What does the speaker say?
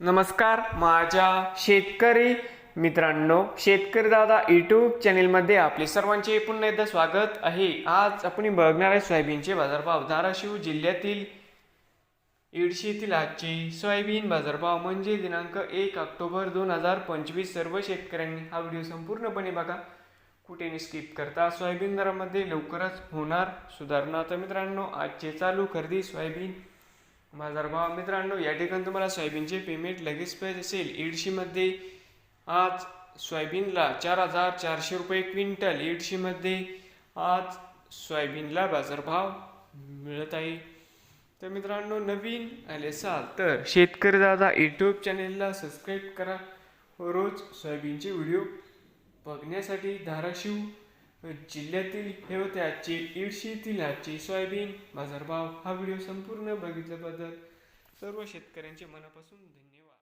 नमस्कार माझ्या शेतकरी मित्रांनो शेतकरी दादा यूट्यूब चॅनेलमध्ये आपले सर्वांचे पुन्हा एकदा स्वागत आहे. आज आपण बघणार आहे सोयाबीनचे बाजारभाव. धाराशिव जिल्ह्यातील येडशीतील आजचे सोयाबीन बाजारभाव म्हणजे दिनांक एक ऑक्टोबर दोन हजार पंचवीस. सर्व शेतकऱ्यांनी हा व्हिडिओ संपूर्णपणे बघा. कुठे स्किप करता. सोयाबीन दरामध्ये लवकरच होणार सुधारणा. तर मित्रांनो आजचे चालू खरेदी सोयाबीन बाजारभाव मित्रांनो या ठिकाणी तुम्हाला सोयाबीनचे पेमेंट लगेच पाहिजे असेल. ईडशीमध्ये आज सोयाबीनला चार हजार चारशे रुपये क्विंटल. इडशीमध्ये आज सोयाबीनला बाजारभाव मिळत आहे. तर मित्रांनो नवीन आले असाल तर शेतकरी दादा यूट्यूब चॅनेलला सबस्क्राईब करा. व रोज सोयाबीनचे व्हिडिओ बघण्यासाठी धाराशिव जिल्ह्यातील हे होते आजचे इडशीतील आजचे सोयाबीन बाजारभाव हा व्हिडिओ संपूर्ण बघितल्याबद्दल सर्व शेतकऱ्यांचे मनापासून धन्यवाद.